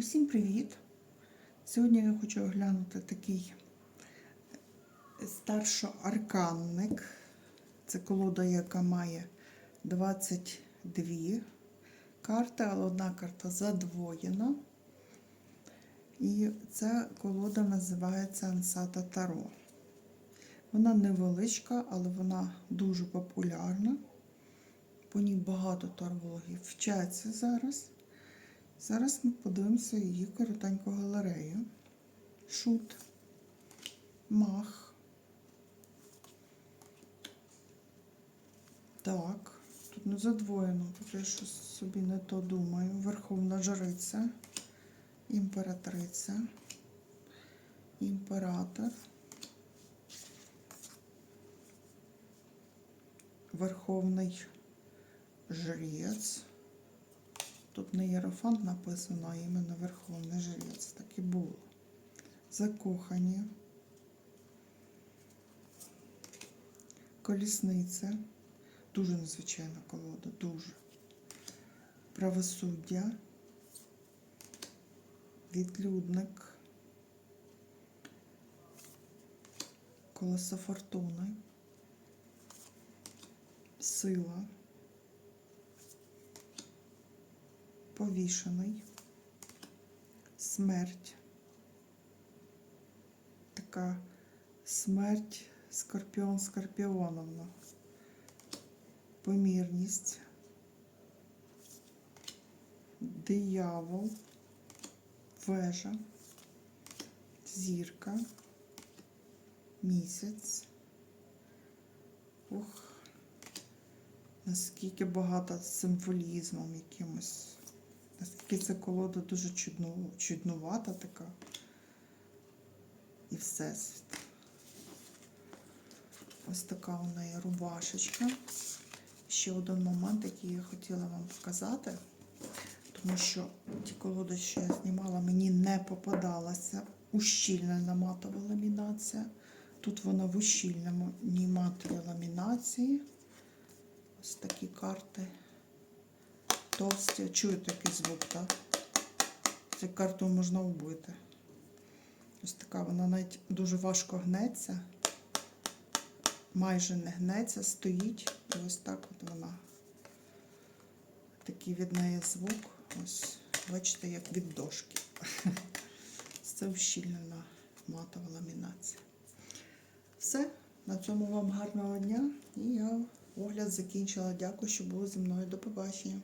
Усім привіт! Сьогодні я хочу оглянути такий старшоарканник. Це колода, яка має 22 карти, але одна карта задвоєна. І ця колода називається Ансата Таро. Вона невеличка, але вона дуже популярна. По ній багато тарологів вчаться зараз. Зараз ми подивимося її коротеньку галерею. Шут, мах. Так, тут не задвоєно, я щось собі не то думаю. Верховна жриця, імператриця, імператор. Верховний жрець. Тут не єрофант написано, а іменно Верховний Жрець. Так і було. Закохані. Колісниця. Дуже незвичайна колода, дуже. Правосуддя. Відлюдник. Колесо фортуни. Сила. Повішений, смерть, така смерть скорпіон скорпіоновна, помірність, диявол, вежа, зірка, місяць. Ух, наскільки багато символізмом якимось. Наскільки ця колода дуже чудно, чуднувата така. І всесвіт. Ось така у неї рубашечка. Ще один момент, який я хотіла вам показати, тому що ті колоди, що я знімала, мені не попадалася ущільнена матова ламінація. Тут вона в ущільному матовій ламінації. Ось такі карти товсті. Чуєте такий звук, так? Цю карту можна вбити. Ось така вона навіть дуже важко гнеться, майже не гнеться, стоїть. І ось так от вона. Такий від неї звук. Ось, бачите, як від дошки. Це ущільнена матова ламінація. Все. На цьому вам гарного дня. І я огляд закінчила. Дякую, що були зі мною. До побачення.